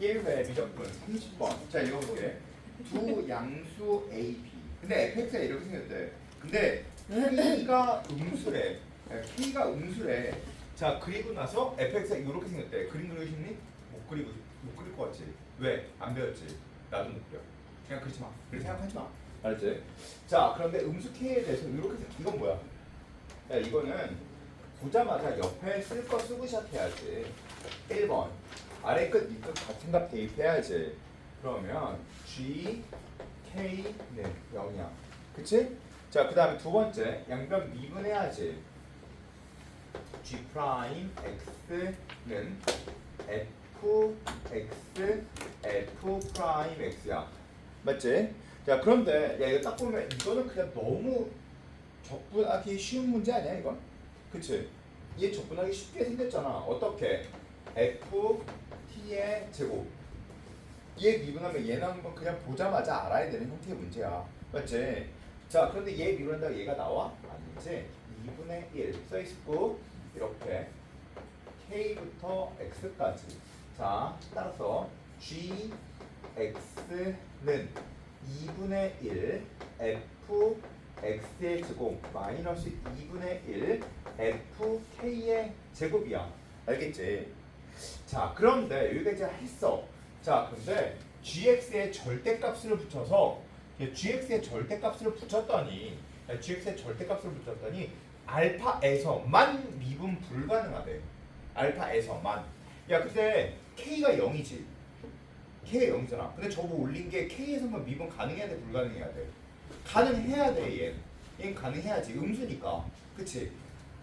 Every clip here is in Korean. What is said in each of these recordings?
1회 미적분 30번. 자 읽어볼게. 두 양수 A, B. 근데 fx가 이렇게 생겼대. 근데 k가 음수래. k가 음수래. 자 그리고 나서 fx가 이렇게 생겼대. 그림 그리고 싶니? 못 그리고 못 그릴 것 같지? 왜? 안 배웠지? 나도 못 배워. 그냥 그러지 마. 그렇게 생각하지 마. 알았지? 자 그런데 음수 k에 대해서 이렇게 생- 이건 뭐야? 야 이거는 보자마자 옆에 쓸 거 쓰고 시작해야지. 1번 아래 끝, 밑끝 같은 값 대입해야지. 그러면 G, K, 네, 0이야. 그치? 자, 그 다음에 두 번째, 양변 미분해야지. G 프라임 X는 F, X, F 프라임 X야. 맞지? 자, 그런데, 야, 이거 딱 보면 이거는 그냥 너무 적분하기 쉬운 문제 아니야, 이건? 그치? 얘 적분하기 쉽게 생겼잖아. 어떻게? F, T의 제곱. 얘 미분하면 얘 나오는 건 그냥 보자마자 알아야 되는 형태의 문제야. 맞지? 자, 그런데 얘 미분한다고 얘가 나와? 아니지. 2분의 1 써있고 이렇게 K부터 X까지. 자, 따라서 G, X는 2분의 1 F, X의 제곱 마이너스 2분의 1 F, K의 제곱이야. 알겠지? 자, 그런데 여기까지 했어. 자, 근데 gx의 절대값을 붙여서 이 gx의 절대값을 붙였더니 야, gx의 절대값을 붙였더니 알파에서만 미분 불가능하대. 알파에서만. 야, 근데 k가 0이지. k가 0이잖아. 근데 저거 올린 게 k에서만 미분 가능해야 돼, 불가능해야 돼. 가능해야 돼, 얘는. 얘는 가능해야지. 음수니까. 그치?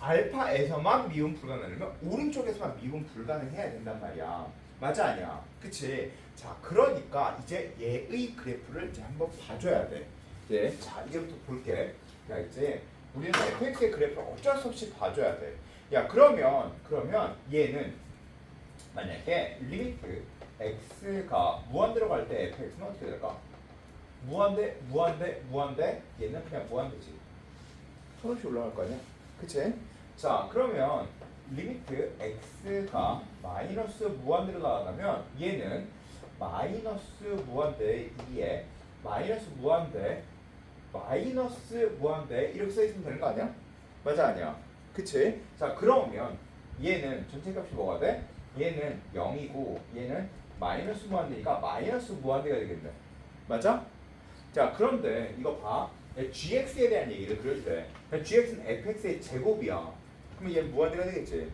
알파에서만 미분 불가능하면 오른쪽에서만 미분 불가능해야 된단 말이야. 맞아 아니야? 그치? 자 그러니까 이제 얘의 그래프를 이제 한번 봐줘야 돼. 이제 자 이제부터 볼게. 야 이제 우리는 fx의 그래프를 어쩔 수 없이 봐줘야 돼. 야 그러면 그러면 얘는 만약에 리미트 x가 무한대로 갈 때 fx는 어떻게 될까? 무한대 무한대 무한대 얘는 그냥 무한대지. 한없이 올라갈 거 아니야? 그치? 자 그러면 리미트 x가 마이너스 무한대로 나가면 얘는 마이너스 무한대 2에 마이너스 무한대 마이너스 무한대 이렇게 써있으면 되는 거 아니야? 맞아 아니야? 그치? 자 그러면 얘는 전체 값이 뭐가 돼? 얘는 0이고 얘는 마이너스 무한대니까 마이너스 무한대가 되겠네 맞아? 자 그런데 이거 봐 gx에 대한 얘기를 그릴 때 gx는 fx의 제곱이야 그러면 얘는 무한대가 되겠지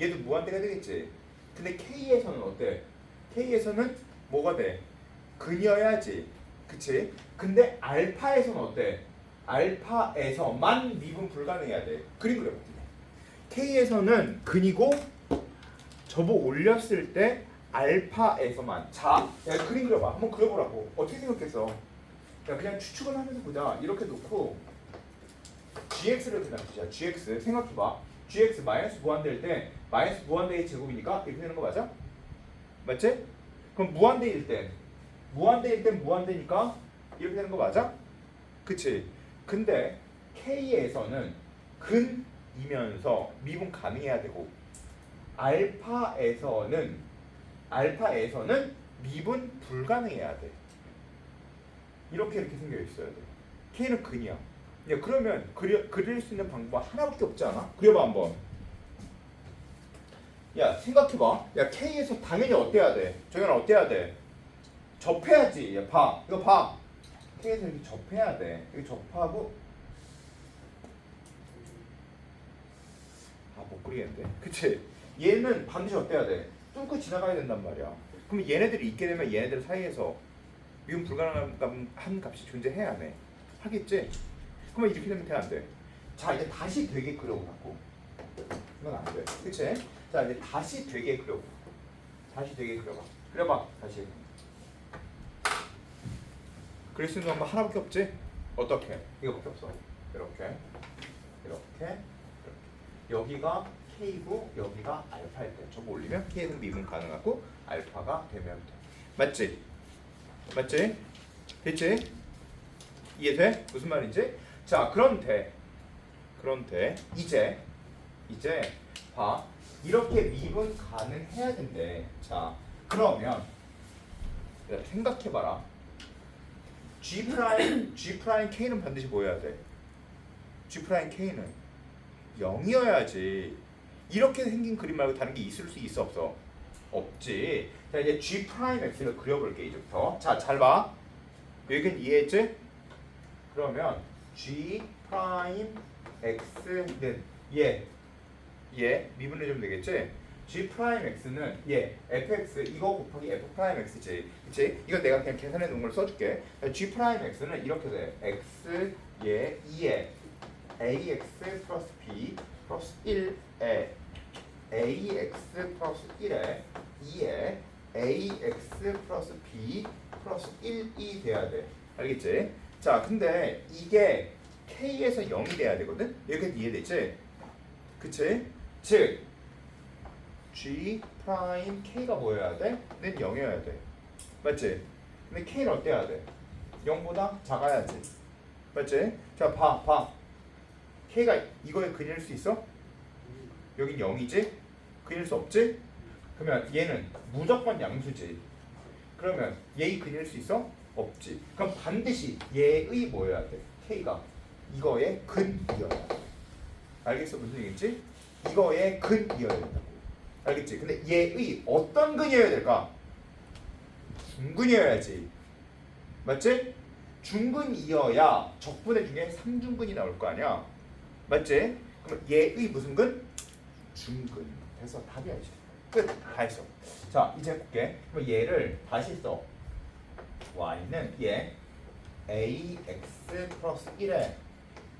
얘도 무한대가 되겠지 근데 k에서는 어때? k에서는 뭐가 돼? 근이어야지 그치? 근데 알파에서는 어때? 알파에서만 미분 불가능해야 돼 그림 그려봤더니 k에서는 근이고 접어 올렸을 때 알파에서만 자, 야 그림 그려봐 한번 그려보라고 어떻게 생각했어? 야 그냥 추측을 하면서 보자 이렇게 놓고 gx를 그냥 주자 gx 생각해봐 gx 마이너스 무한대일 때 마이너스 무한대의 제곱이니까 이렇게 되는 거 맞아? 맞지? 그럼 무한대일 땐 무한대일 땐 무한대니까 이렇게 되는 거 맞아? 그치? 근데 k에서는 근이면서 미분 가능해야 되고 알파에서는 알파에서는 미분 불가능해야 돼 이렇게 이렇게 생겨 있어야 돼 k는 근이야. 야 그러면 그려, 그릴 수 있는 방법 하나밖에 없지 않아? 그려봐 한번. 야 생각해봐. 야 K에서 당연히 어때야 돼? 정현아 어때야 돼? 접해야지. 야 봐. 이거 봐. K에서 이렇게 접해야 돼. 이렇게 접하고. 아못 그리겠는데? 그치? 얘는 반드시 어때야 돼? 뚫고 지나가야 된단 말이야. 그럼 얘네들이 있게 되면 얘네들 사이에서 미분 불가능한 한 값이 존재해야 해 하겠지? 그러면 이렇게 되면 돼안 돼? 자 이제 다시 되게 그려보라고 그건 안 돼. 그치? 자 이제 다시 되게 그려봐. 다시 되게 그려봐. 그려봐. 다시. 그릴 수 있는 방법 하나밖에 없지? 어떻게? 이거밖에 없어. 이렇게. 이렇게. 여기가 K고 여기가 알파일 때 저거 올리면 K는 미분 가능하고 알파가 되면 돼. 맞지? 맞지? 됐지? 이해돼? 무슨 말인지? 자 그런데 그런데 이제 이제 봐 이렇게 미분 가능해야 된대 자 그러면 야, 생각해봐라. G 프라임 G 프라임 K는 반드시 뭐여야 돼? G 프라임 K는 0이어야지. 이렇게 생긴 그림 말고 다른 게 있을 수 있어 없어? 없지. 자 이제 G 프라임 X를 그려볼게 이제부터. 자잘 봐. 여기는 이해했지? 그러면 G 프라임 X는 얘, 얘 미분해 주면 되겠지? G 프라임 X는 얘 fx 이거 곱하기 f 프라임 x지, 그치? 이건 내가 그냥 계산해 놓은 걸 써줄게. G 프라임 X는 이렇게 돼. x 얘 2에 ax 플러스 b 플러스 1에 ax 플러스 1에 2에 ax 플러스 b 플러스 1이 돼야 돼. 알겠지? 자, 근데 이게 k에서 0이 돼야 되거든? 이렇게 이해되지? 그치? 즉 g 프라임 k가 뭐여야 돼? 는 0이어야 돼. 맞지? 근데 k는 어때야 돼? 0보다 작아야지. 맞지? 자, 봐, 봐. k가 이거에 그릴 수 있어? 여긴 0이지? 그릴 수 없지? 그러면 얘는 무조건 양수지. 그러면 얘 그릴 수 있어? 없지. 그럼 반드시 얘의 뭐여야 돼? k가 이거의 근이어야 돼. 알겠어? 무슨 얘기지? 이거의 근이어야 된다고. 알겠지? 근데 얘의 어떤 근이어야 될까? 중근이어야지. 맞지? 중근이어야 적분의 중에 3중근이 나올 거 아니야. 맞지? 그럼 얘의 무슨 근? 중근. 그래서 답이 알지. 끝. 다 했어. 자, 이제 해볼게. 그럼 얘를 다시 써. y는 얘 ax 플러스 1에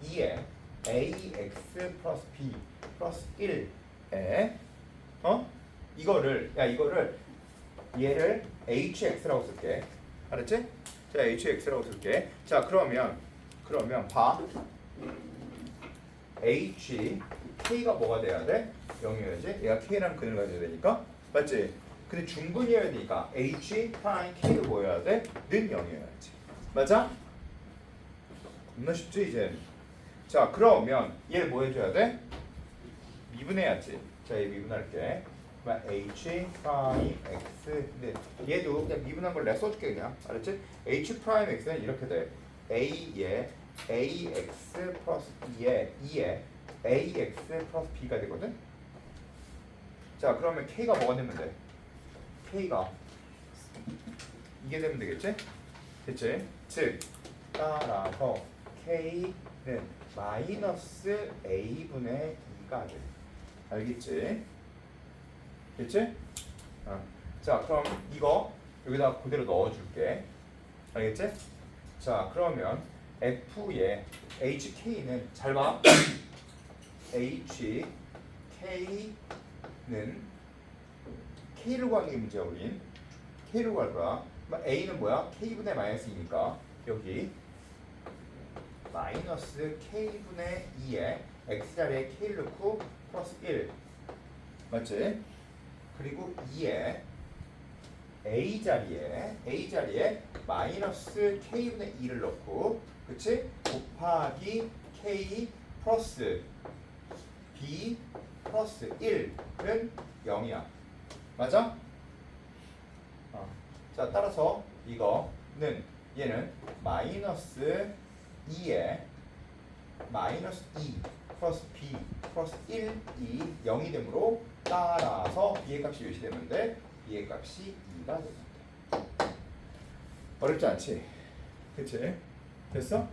2에 ax 플러스 b 플러스 1에 어? 이거를 야 이거를 얘를 hx라고 쓸게. 알았지? 자 hx라고 쓸게. 자 그러면 그러면 봐. H k가 뭐가 돼야 돼? 0이어야지. 얘가 k랑 근을 가져야 되니까 맞지? 근데 중근이어야 되니까 h 프라임 k도 뭐여야 돼? 는 0이어야지. 맞아? 겁나 쉽지 이제. 자 그러면 얘를 뭐 해줘야 돼? 미분해야지. 자, 얘 미분할게. h 프라임 x. 근데 얘도 그냥 미분한 걸 내가 써줄게 그냥. 알았지? h 프라임 x는 이렇게 돼. a에 ax 플러스 2에 2에 ax 플러스 b가 되거든. 자, 그러면 k가 뭐가 되면 돼? k가 이게 되면 되겠지? 됐지? 즉 따라서 k는 마이너스 a분의 2가 돼. 알겠지? 됐지? 어. 자, 그럼 이거 여기다 그대로 넣어줄게. 알겠지? 자, 그러면 F의 HK는 잘 봐. HK는 K를 게 문제야, 우린. K를 구할 거야. A는 뭐야? K분의 마이너스 2니까 여기 마이너스 K분의 2에 X자리에 K를 넣고 플러스 1 맞지? 그리고 2에 A 자리에 A 자리에 마이너스 K분의 2를 넣고 그치? 곱하기 K 플러스 B 플러스 1은 0이야 맞아? 어. 자 따라서 이거는 얘는 마이너스 2에 마이너스 2 플러스 b 플러스 1이 0이 되므로 따라서 b의 값이 돼? b의 값이 2가 되면 돼. 어렵지 않지? 그치? 됐어?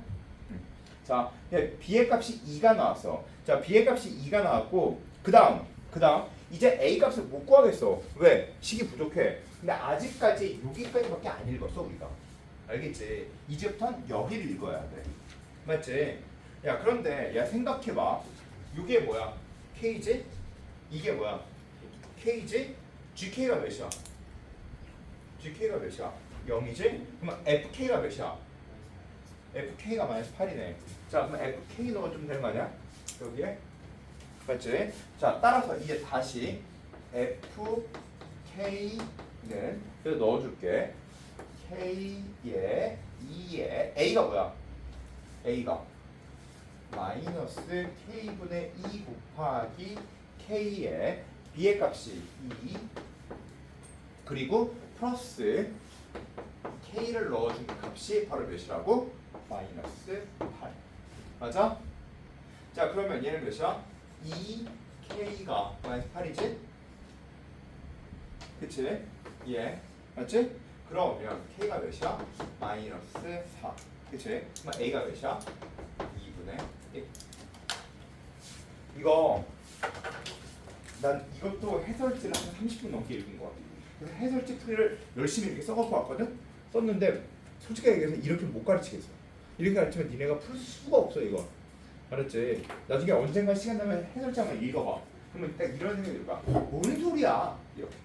응. 자, 예, b의 값이 2가 나왔어. 자, b의 값이 2가 나왔고 그 다음, 그 다음 이제 a 값을 못 구하겠어. 왜? 식이 부족해. 근데 아직까지 여기까지밖에 안 읽었어 우리가. 알겠지? 이제부터는 여기를 읽어야 돼. 맞지? 야 그런데 야 생각해봐. 이게 뭐야? K지? 이게 뭐야? K지? GK가 몇이야? GK가 몇이야? 0이지? 그러면 FK가 몇이야? FK가 마이너스 8이네. 자 그럼 FK 넣어주면 되는 거 아니야? 여기에? 맞지? 자 따라서 이제 다시 FK는 여기 넣어줄게. K에 2에 A가 뭐야? A가 마이너스 K분의 2 곱하기 K의 B의 값이 2 그리고 플러스 k를 넣어준 값이 바로 몇이라고? 마이너스 8 맞아? 자 그러면 얘는 몇이야? 2k가 마이너스 8이지? 그치? 예 맞지? 그러면 k가 몇이야? 마이너스 4 그치? 그럼 a가 몇이야? 2분의 1 이거 난 이것도 해설지를 한 30분 넘게 읽은 것 같아 그래서 해설지 풀이를 열심히 이렇게 써갖고 왔거든? 썼는데 솔직히 얘기해서 이렇게 못 가르치겠어 이렇게 가르치면 니네가 풀 수가 없어 이거 알았지? 나중에 언젠가 시간 나면 한번 읽어봐 그러면 딱 이런 생각이 들까? 뭔 소리야? 이렇게